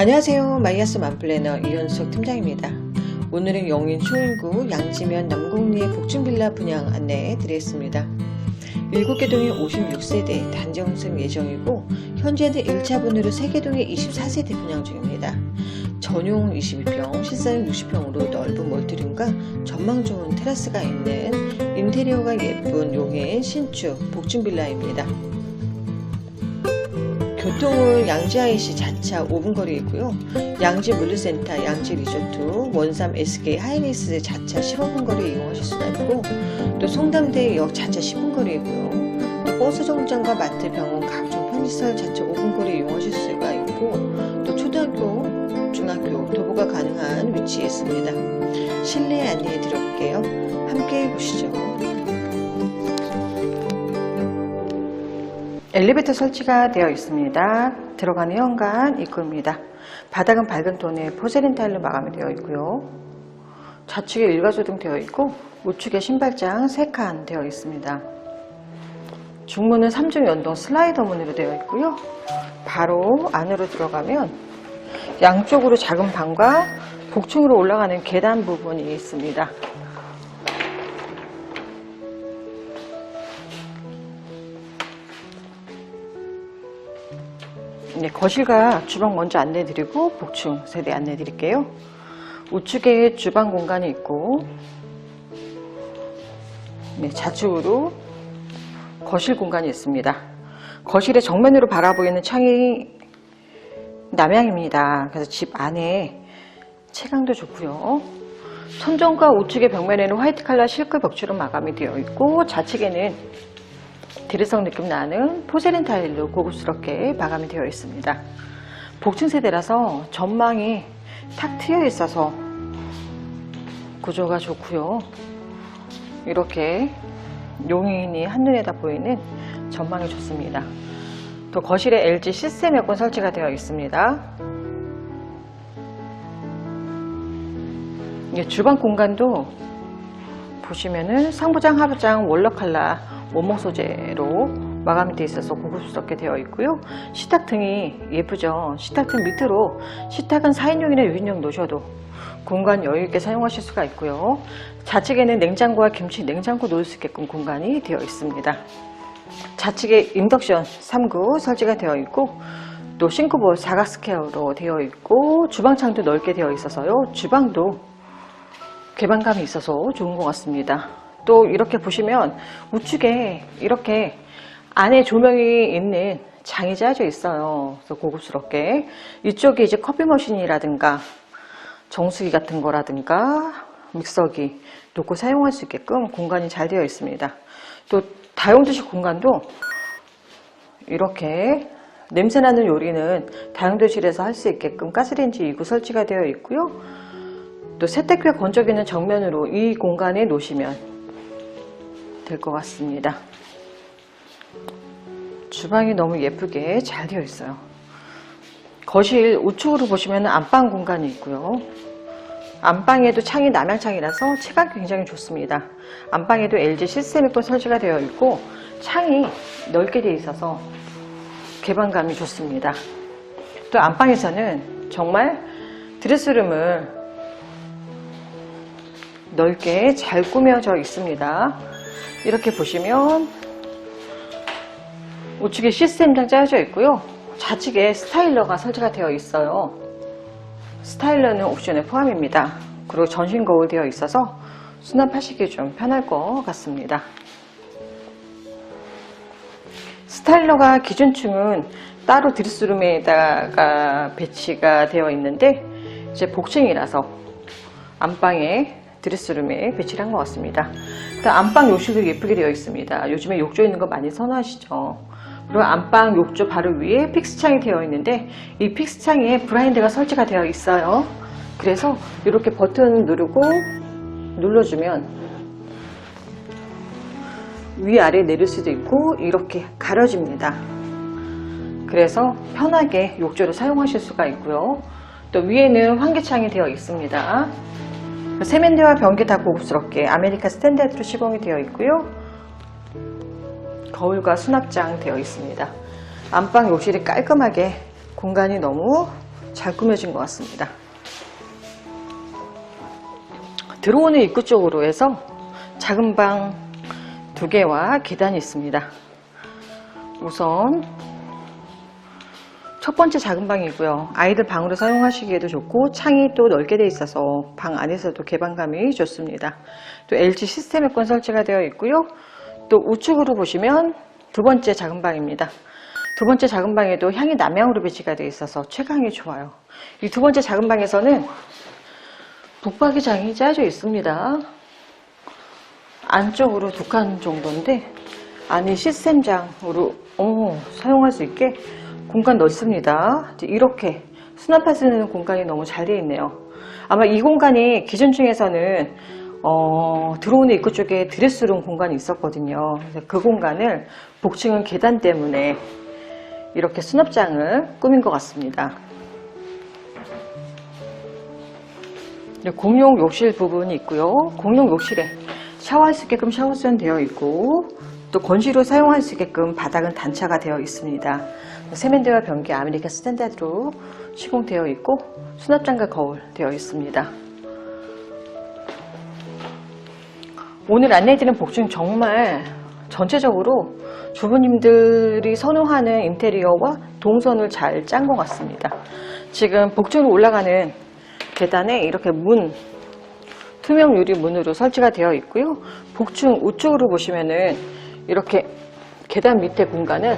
안녕하세요. 마이아스 만플래너 이현숙 팀장입니다. 오늘은 영인 초인구 양지면 남곡리의 복층빌라 분양 안내해 드리겠습니다. 7개 동에 56세대 단정승 예정이고 현재는 1차분으로 3개 동에 24세대 분양 중입니다. 전용 22평, 실사용 60평으로 넓은 멀티룸과 전망 좋은 테라스가 있는 인테리어가 예쁜 용인 신축 복층빌라입니다. 교통은 양지 IC 자차 5분 거리에 있고요. 양지 물류센터, 양지 리조트, 원삼 SK 하이닉스 자차 15분 거리에 이용하실 수가 있고 또 송담대역 자차 10분 거리이고요. 또 버스 정류장과 마트, 병원, 각종 편의시설 자차 5분 거리에 이용하실 수가 있고 또 초등학교, 중학교 도보가 가능한 위치에 있습니다. 실내 안내해 드려볼게요. 함께 보시죠. 엘리베이터 설치가 되어 있습니다. 들어가는 현관 입구입니다. 바닥은 밝은 톤의 포세린 타일로 마감이 되어 있고요. 좌측에 일가조등 되어 있고 우측에 신발장 3칸 되어 있습니다. 중문은 3중 연동 슬라이더 문으로 되어 있고요. 바로 안으로 들어가면 양쪽으로 작은 방과 복층으로 올라가는 계단 부분이 있습니다. 네, 거실과 주방 먼저 안내 드리고 복층 세대 안내 드릴게요. 우측에 주방 공간이 있고 네, 좌측으로 거실 공간이 있습니다. 거실의 정면으로 바라보이는 창이 남향입니다. 그래서 집 안에 채광도 좋고요. 천정과 우측의 벽면에는 화이트 칼라 실크 벽지로 마감이 되어 있고 좌측에는 디레성 느낌 나는 포세린 타일로 고급스럽게 마감이 되어 있습니다. 복층 세대라서 전망이 탁 트여 있어서 구조가 좋고요. 이렇게 용인이 한눈에 다 보이는 전망이 좋습니다. 또 거실에 LG 시스템 에어컨 설치가 되어 있습니다. 예, 주방 공간도 보시면은 상부장, 하부장 원러 칼라 원목 소재로 마감이 되어 있어서 고급스럽게 되어 있고요. 식탁 등이 예쁘죠. 식탁 등 밑으로 식탁은 4인용이나 6인용 놓으셔도 공간 여유 있게 사용하실 수가 있고요. 좌측에는 냉장고와 김치 냉장고 놓을 수 있게끔 공간이 되어 있습니다. 좌측에 인덕션 3구 설치가 되어 있고 또 싱크볼 사각 스퀘어로 되어 있고 주방창도 넓게 되어 있어서요. 주방도 개방감이 있어서 좋은 것 같습니다. 또 이렇게 보시면 우측에 이렇게 안에 조명이 있는 장이 짜져 있어요. 그래서 고급스럽게 이쪽에 이제 커피 머신이라든가 정수기 같은 거라든가 믹서기 놓고 사용할 수 있게끔 공간이 잘 되어 있습니다. 또 다용도실 공간도 이렇게 냄새나는 요리는 다용도실에서 할 수 있게끔 가스레인지 2구 설치가 되어 있고요. 또 세탁기와 건조기는 정면으로 이 공간에 놓으시면 될 것 같습니다. 주방이 너무 예쁘게 잘 되어 있어요. 거실 우측으로 보시면 안방 공간이 있고요. 안방에도 창이 남향창이라서 채광 굉장히 좋습니다. 안방에도 LG 시스템이권 설치가 되어 있고 창이 넓게 되어 있어서 개방감이 좋습니다. 또 안방에서는 정말 드레스룸을 넓게 잘 꾸며져 있습니다. 이렇게 보시면 우측에 시스템장 짜여져 있고요. 좌측에 스타일러가 설치가 되어 있어요. 스타일러는 옵션에 포함입니다. 그리고 전신 거울 되어 있어서 수납하시기 좀 편할 것 같습니다. 스타일러가 기준층은 따로 드레스룸에다가 배치가 되어 있는데 이제 복층이라서 안방에 드레스룸에 배치를 한 것 같습니다. 일단 안방 욕실도 예쁘게 되어 있습니다. 요즘에 욕조 있는 거 많이 선호하시죠. 그리고 안방 욕조 바로 위에 픽스창이 되어 있는데 이 픽스창에 브라인드가 설치가 되어 있어요. 그래서 이렇게 버튼 누르고 눌러주면 위아래 내릴 수도 있고 이렇게 가려집니다. 그래서 편하게 욕조를 사용하실 수가 있고요. 또 위에는 환기창이 되어 있습니다. 세면대와 변기 다 고급스럽게 아메리카 스탠다드로 시공이 되어 있고요. 거울과 수납장 되어 있습니다. 안방 욕실이 깔끔하게 공간이 너무 잘 꾸며진 것 같습니다. 들어오는 입구 쪽으로 해서 작은 방 두 개와 계단이 있습니다. 우선 첫 번째 작은 방이고요. 아이들 방으로 사용하시기에도 좋고 창이 또 넓게 돼 있어서 방 안에서도 개방감이 좋습니다. 또 LG 시스템 에건 설치가 되어 있고요. 또 우측으로 보시면 두 번째 작은 방입니다. 두 번째 작은 방에도 향이 남향으로 배치가 되어 있어서 최강이 좋아요. 이 두 번째 작은 방에서는 북박이장이 짜져 있습니다. 안쪽으로 두 칸 정도인데 안이 시스템장으로 어, 사용할 수 있게 공간 넓습니다. 이렇게 수납할 수 있는 공간이 너무 잘 되어 있네요. 아마 이 공간이 기존 중에서는 어, 들어오는 입구 쪽에 드레스룸 공간이 있었거든요. 그 공간을 복층은 계단 때문에 이렇게 수납장을 꾸민 것 같습니다. 공용 욕실 부분이 있고요. 공용 욕실에 샤워할 수 있게끔 샤워수전 되어 있고 또 건시로 사용할 수 있게끔 바닥은 단차가 되어 있습니다. 세면대와 변기 아메리칸 스탠다드로 시공되어 있고 수납장과 거울 되어 있습니다. 오늘 안내해드린 복층 정말 전체적으로 주부님들이 선호하는 인테리어와 동선을 잘 짠 것 같습니다. 지금 복층으로 올라가는 계단에 이렇게 문, 투명 유리 문으로 설치가 되어 있고요. 복층 우측으로 보시면은 이렇게 계단 밑에 공간은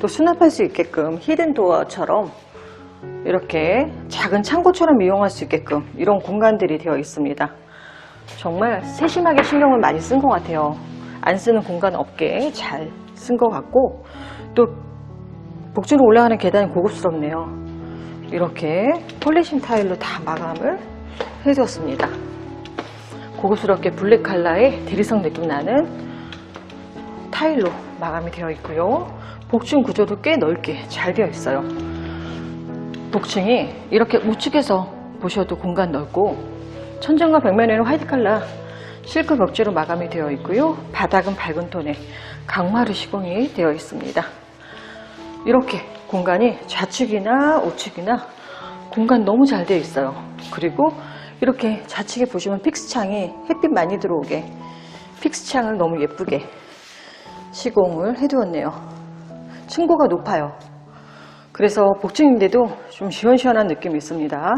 또 수납할 수 있게끔 히든 도어처럼 이렇게 작은 창고처럼 이용할 수 있게끔 이런 공간들이 되어 있습니다. 정말 세심하게 신경을 많이 쓴 것 같아요. 안 쓰는 공간 없게 잘 쓴 것 같고 또 복층으로 올라가는 계단이 고급스럽네요. 이렇게 폴리싱 타일로 다 마감을 해두었습니다. 고급스럽게 블랙 컬러의 대리석 느낌 나는 타일로 마감이 되어 있고요. 복층 구조도 꽤 넓게 잘 되어 있어요. 복층이 이렇게 우측에서 보셔도 공간 넓고 천정과 벽면에는 화이트 컬러 실크 벽지로 마감이 되어 있고요. 바닥은 밝은 톤의 강마루 시공이 되어 있습니다. 이렇게 공간이 좌측이나 우측이나 공간 너무 잘 되어 있어요. 그리고 이렇게 좌측에 보시면 픽스 창이 햇빛 많이 들어오게 픽스 창을 너무 예쁘게 시공을 해두었네요. 층고가 높아요. 그래서 복층인데도 좀 시원시원한 느낌이 있습니다.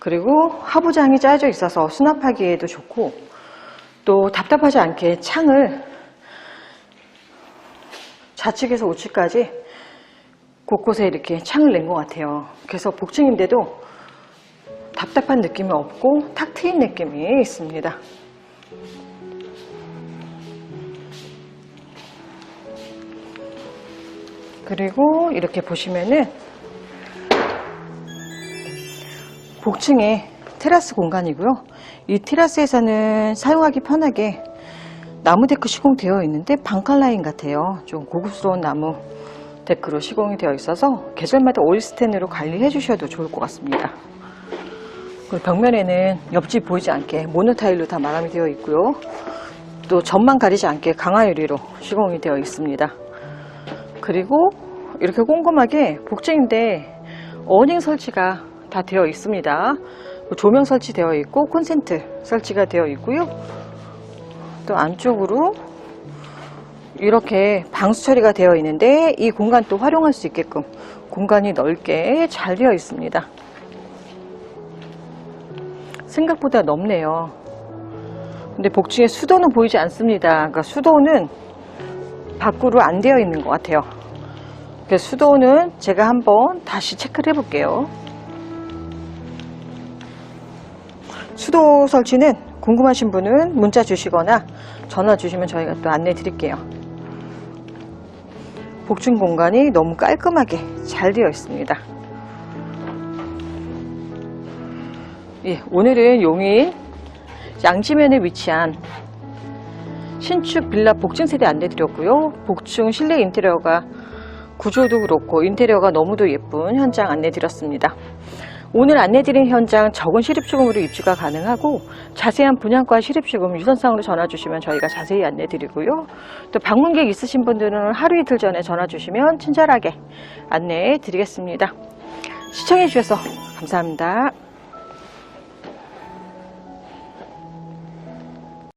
그리고 하부장이 짜져 있어서 수납하기에도 좋고 또 답답하지 않게 창을 좌측에서 우측까지 곳곳에 이렇게 창을 낸 것 같아요. 그래서 복층인데도 답답한 느낌이 없고 탁 트인 느낌이 있습니다. 그리고 이렇게 보시면은 복층에 테라스 공간이고요. 이 테라스에서는 사용하기 편하게 나무 데크 시공되어 있는데 방칼 라인 같아요. 좀 고급스러운 나무 데크로 시공이 되어 있어서 계절마다 오일 스텐으로 관리해 주셔도 좋을 것 같습니다. 그리고 벽면에는 옆집 보이지 않게 모노타일로 다 마감이 되어 있고요. 또 전만 가리지 않게 강화 유리로 시공이 되어 있습니다. 그리고 이렇게 꼼꼼하게 복층인데 어닝 설치가 다 되어 있습니다. 조명 설치되어 있고 콘센트 설치가 되어 있고요. 또 안쪽으로 이렇게 방수 처리가 되어 있는데 이 공간 또 활용할 수 있게끔 공간이 넓게 잘 되어 있습니다. 생각보다 넓네요. 근데 복층에 수도는 보이지 않습니다. 그러니까 수도는 밖으로 안 되어 있는 것 같아요. 수도는 제가 한번 다시 체크를 해볼게요. 수도 설치는 궁금하신 분은 문자 주시거나 전화 주시면 저희가 또 안내 드릴게요. 복층 공간이 너무 깔끔하게 잘 되어 있습니다. 예, 오늘은 용인 양지면에 위치한 신축 빌라 복층 세대 안내 드렸고요. 복층 실내 인테리어가 구조도 그렇고 인테리어가 너무도 예쁜 현장 안내 드렸습니다. 오늘 안내드린 현장 적은 실입주금으로 입주가 가능하고 자세한 분양과 실입주금 유선상으로 전화 주시면 저희가 자세히 안내 드리고요. 또 방문객 있으신 분들은 하루 이틀 전에 전화 주시면 친절하게 안내해 드리겠습니다. 시청해 주셔서 감사합니다.